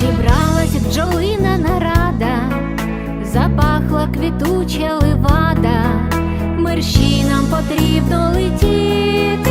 Зібралась бджолина нарада, запахла квітуча левада, Мерщинам потрібно летіти.